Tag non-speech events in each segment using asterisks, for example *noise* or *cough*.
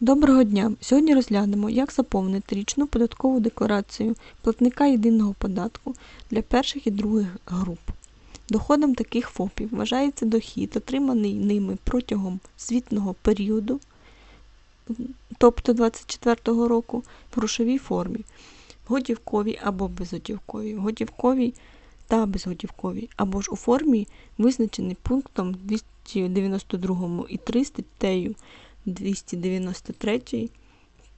Доброго дня! Сьогодні розглянемо, як заповнити річну податкову декларацію платника єдиного податку для перших і других груп. Доходом таких ФОПів вважається дохід, отриманий ними протягом звітного періоду, тобто 2024 року, в грошовій формі, готівковій або безготівковій, готівковій та безготівковій, або ж у формі, визначеній пунктом 292 і 3 статтею 293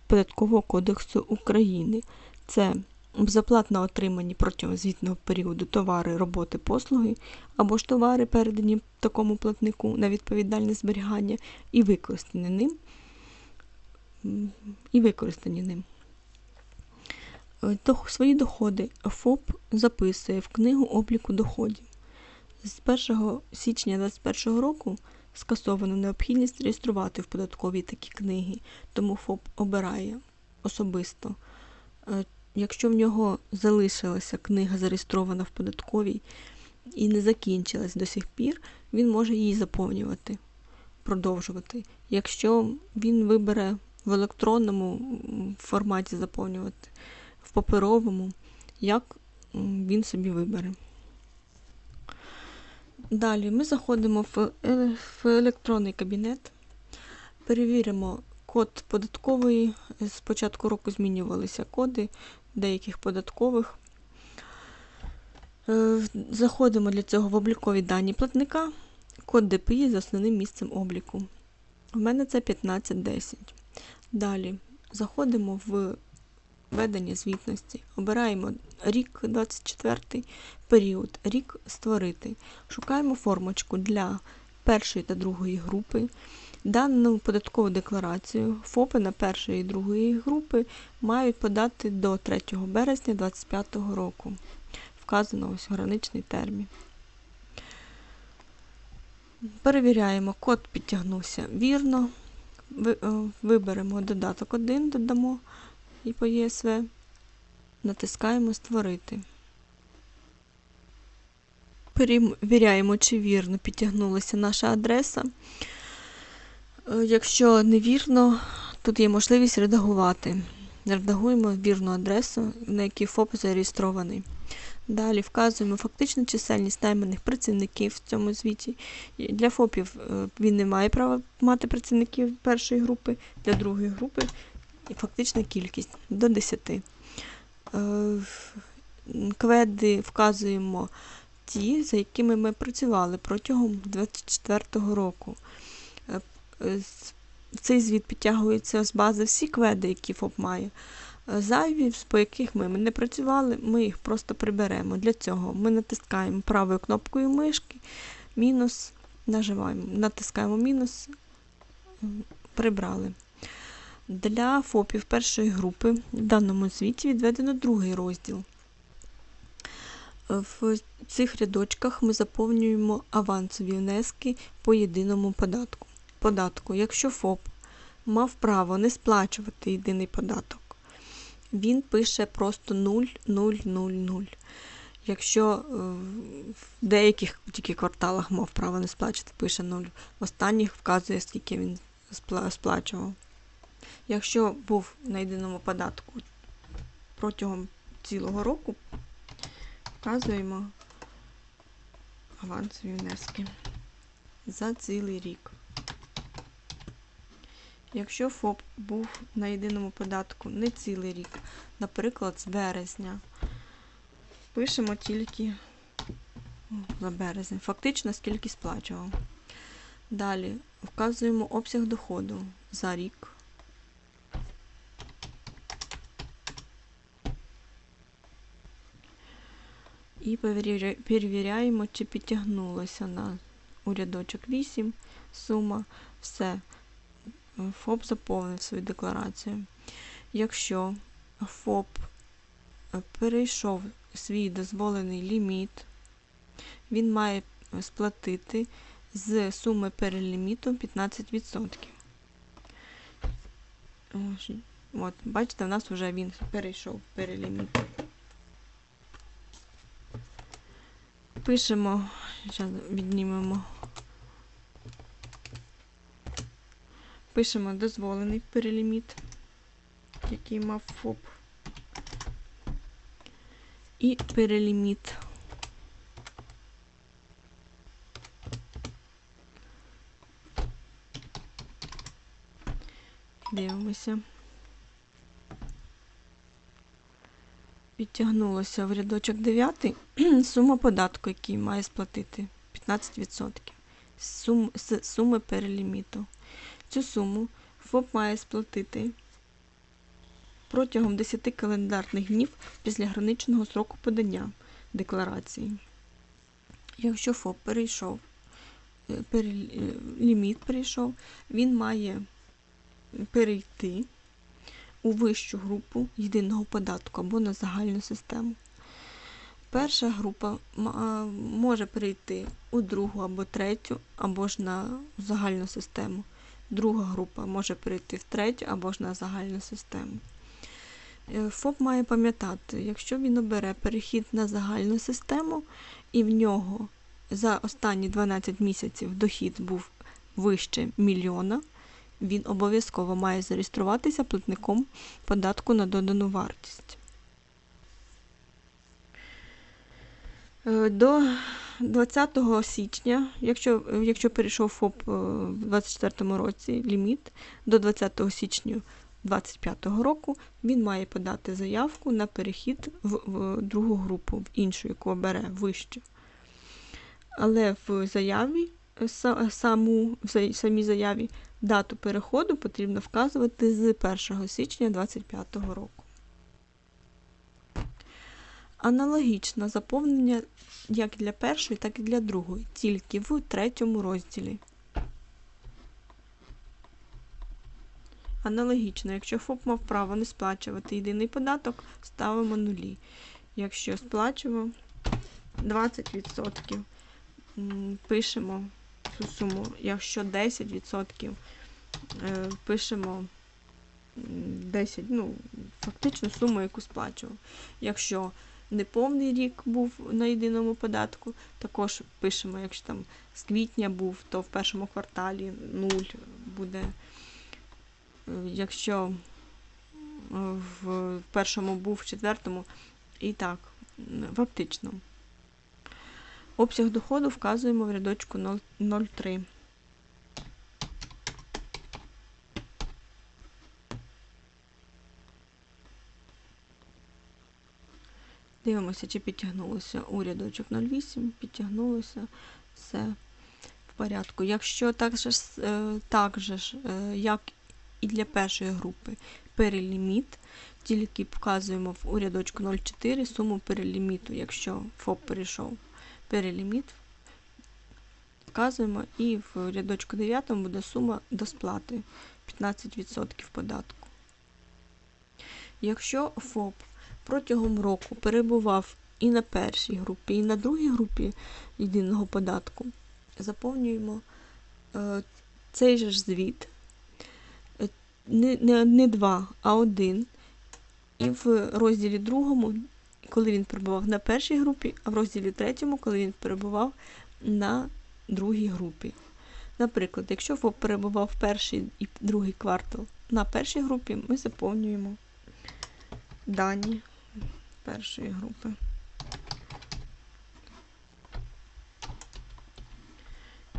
Податкового кодексу України. Це безоплатно отримані протягом звітного періоду товари, роботи, послуги або ж товари, передані такому платнику на відповідальне зберігання і використані ним. І використані ним. Свої доходи ФОП записує в книгу обліку доходів. З 1 січня 2021 року скасовано необхідність реєструвати в податковій такі книги, тому ФОП обирає особисто. Е, якщо в нього залишилася книга зареєстрована в податковій і не закінчилась до сих пір, він може її заповнювати, продовжувати. Якщо він вибере в електронному форматі заповнювати, в паперовому, як він собі вибере. Далі ми заходимо в електронний кабінет, перевіримо код податкової. З початку року змінювалися коди деяких податкових. Е, заходимо для цього в облікові дані платника, код ДПІ з основним місцем обліку. У мене це 1510. Далі заходимо в ведення звітності. Обираємо рік 24 період, рік створити. Шукаємо формочку для першої та другої групи. Дану податкову декларацію ФОПи на першої і другої групи мають подати до 3 березня 2025 року. Вказано ось граничний термін. Перевіряємо, код підтягнувся вірно. Е, виберемо додаток 1, додамо і по ЄСВ. Натискаємо Створити. Перевіряємо, чи вірно підтягнулася наша адреса. Е, якщо невірно, тут є можливість редагувати. Редагуємо вірну адресу, на якій ФОП зареєстрований. Далі вказуємо фактичну чисельність найманих працівників в цьому звіті. Для ФОПів е, він не має права мати працівників першої групи, для другої групи і фактична кількість до 10. Е, кведи вказуємо ті, за якими ми працювали протягом 2024 року. Е, цей звіт підтягується з бази всі кведи, які ФОП має. Е, зайві, по яких ми не працювали, ми їх просто приберемо. Для цього ми натискаємо правою кнопкою мишки, мінус, нажимаємо, натискаємо мінус, прибрали. Для ФОПів першої групи в даному звіті відведено другий розділ. В цих рядочках ми заповнюємо авансові внески по єдиному податку. податку. Якщо ФОП мав право не сплачувати єдиний податок, він пише просто 0, 0, 0, 0. Якщо е, в деяких тільки кварталах мав право не сплачувати, пише 0. В останніх вказує, скільки він сплачував. Якщо був на єдиному податку протягом цілого року, вказуємо авансові внески за цілий рік. Якщо ФОП був на єдиному податку не цілий рік, наприклад, з березня, пишемо тільки за березень, фактично скільки сплачував. Далі вказуємо обсяг доходу за рік. І перевіряємо, чи підтягнулося на у рядочок 8 сума. Все. ФОП заповнив свою декларацію. Якщо ФОП перейшов свій дозволений ліміт, він має сплатити з суми переліміту 15%. От, бачите, в нас вже він перейшов переліміт. Пишемо, зараз віднімемо. Пишемо дозволений переліміт, який мав ФОП. І переліміт. Дивимося. Підтягнулося в рядочок 9 *clears throat* сума податку, який має сплатити 15% сум, з суми переліміту. Цю суму ФОП має сплатити протягом 10 календарних днів після граничного сроку подання декларації. Якщо ФОП перейшов, е, пере- е, перейшов, він має перейти у вищу групу єдиного податку або на загальну систему. Перша група може перейти у другу або третю, або ж на загальну систему. Друга група може перейти в третю або ж на загальну систему. Е, ФОП має пам'ятати, якщо він обере перехід на загальну систему, і в нього за останні 12 місяців дохід був вище мільйона, він обов'язково має зареєструватися платником податку на додану вартість. Е, До 20 січня, якщо, якщо перейшов ФОП е, в 2024 році ліміт, до 20 січня 2025 року він має подати заявку на перехід в, в другу групу, в іншу, яку обере вищу. Але в заяві, е, саму, в самій заяві дату переходу потрібно вказувати з 1 січня 2025 року. Аналогічно заповнення як для першої, так і для другої, тільки в третьому розділі. Аналогічно, якщо ФОП мав право не сплачувати єдиний податок, ставимо нулі. Якщо сплачував 20%, м, пишемо цю суму. Якщо 10%, е, пишемо 10, ну, фактично суму, яку сплачував. Якщо неповний рік був на єдиному податку, також пишемо, якщо там з квітня був, то в першому кварталі 0 буде. Е, Якщо в першому був, в четвертому, і так, фактично. Обсяг доходу вказуємо в рядочку 0,3. Дивимося, чи підтягнулося у рядочок 08, підтягнулося все в порядку. Якщо так же, е, так же е, як і для першої групи, переліміт, тільки вказуємо в рядочку 04 суму переліміту, якщо ФОП перейшов переліміт, вказуємо і в рядочку 9 буде сума до сплати 15% податку. Якщо ФОП протягом року перебував і на першій групі, і на другій групі єдиного податку, заповнюємо е, цей же ж звіт, е, не, не, не два, а один. І в розділі другому, коли він перебував на першій групі, а в розділі третьому, коли він перебував на другій групі. Наприклад, якщо ФОП перебував перший і другий квартал на першій групі, ми заповнюємо дані першої групи.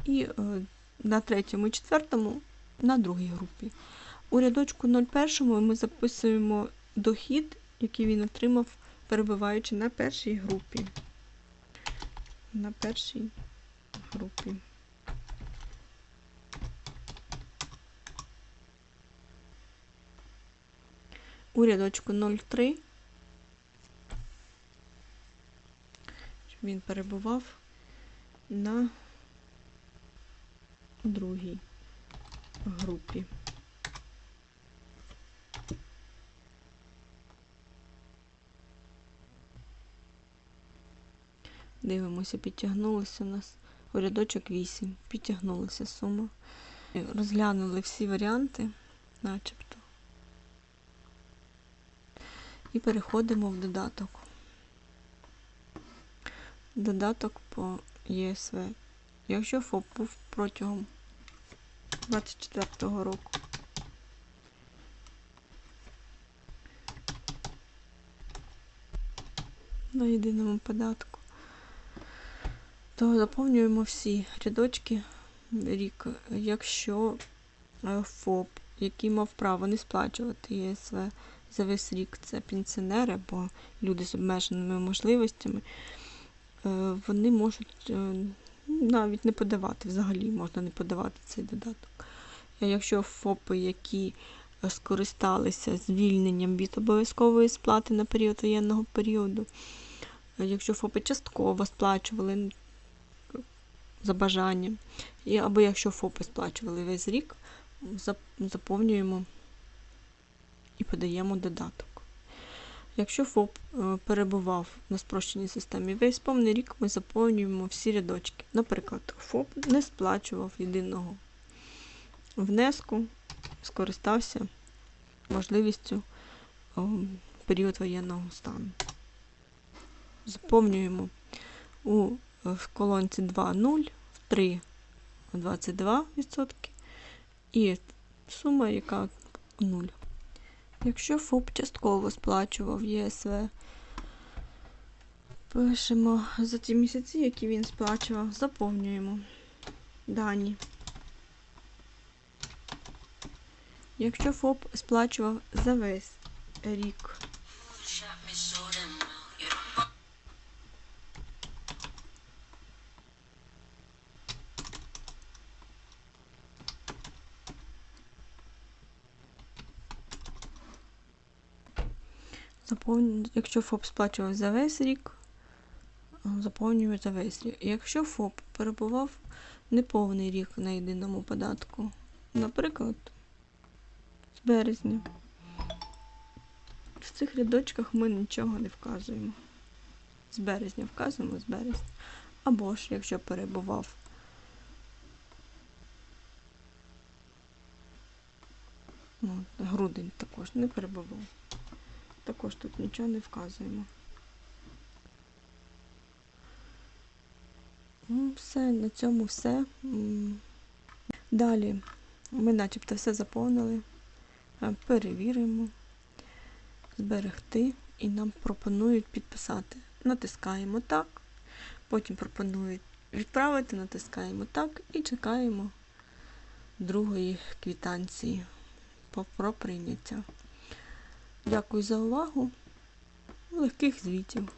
І е, на третьому і четвертому на другій групі. У рядочку 01 ми записуємо дохід, який він отримав, перебуваючи на першій групі. На першій групі. У рядочку 03 щоб він перебував на другій групі. Дивимося, підтягнулися у нас у рядочок 8, підтягнулася сума. Розглянули всі варіанти, начебто. І переходимо в додаток. Додаток по ЄСВ. Якщо ФОП був протягом 24 року. На єдиному податку то заповнюємо всі рядочки рік. Якщо е, ФОП, який мав право не сплачувати ЄСВ за весь рік, це пенсіонери або люди з обмеженими можливостями, е, вони можуть е, навіть не подавати, взагалі можна не подавати цей додаток. Якщо ФОПи, які скористалися звільненням від обов'язкової сплати на період воєнного періоду, якщо ФОПи частково сплачували за бажанням, і, або якщо ФОПи сплачували весь рік, заповнюємо і подаємо додаток. Якщо ФОП е, перебував на спрощеній системі весь повний рік, ми заповнюємо всі рядочки. Наприклад, ФОП не сплачував єдиного внеску, скористався можливістю в період воєнного стану. Заповнюємо у е, в колонці 2.0, в 3 22% і сума, яка 0. Якщо ФОП частково сплачував ЄСВ, пишемо за ті місяці, які він сплачував, заповнюємо дані. Якщо ФОП сплачував за весь рік, якщо ФОП сплачував за весь рік, а, заповнюємо за весь рік. Якщо ФОП перебував неповний рік на єдиному податку, наприклад, з березня, в цих рядочках ми нічого не вказуємо. З березня вказуємо з березня. Або ж, якщо перебував ну, грудень також не перебував. Також тут нічого не вказуємо. Ну, все, на цьому все. Далі ми начебто все заповнили. Е, Перевіримо, зберегти і нам пропонують підписати. Натискаємо так, потім пропонують відправити, натискаємо так і чекаємо другої квітанції про прийняття. Дякую за увагу. Легких звітів.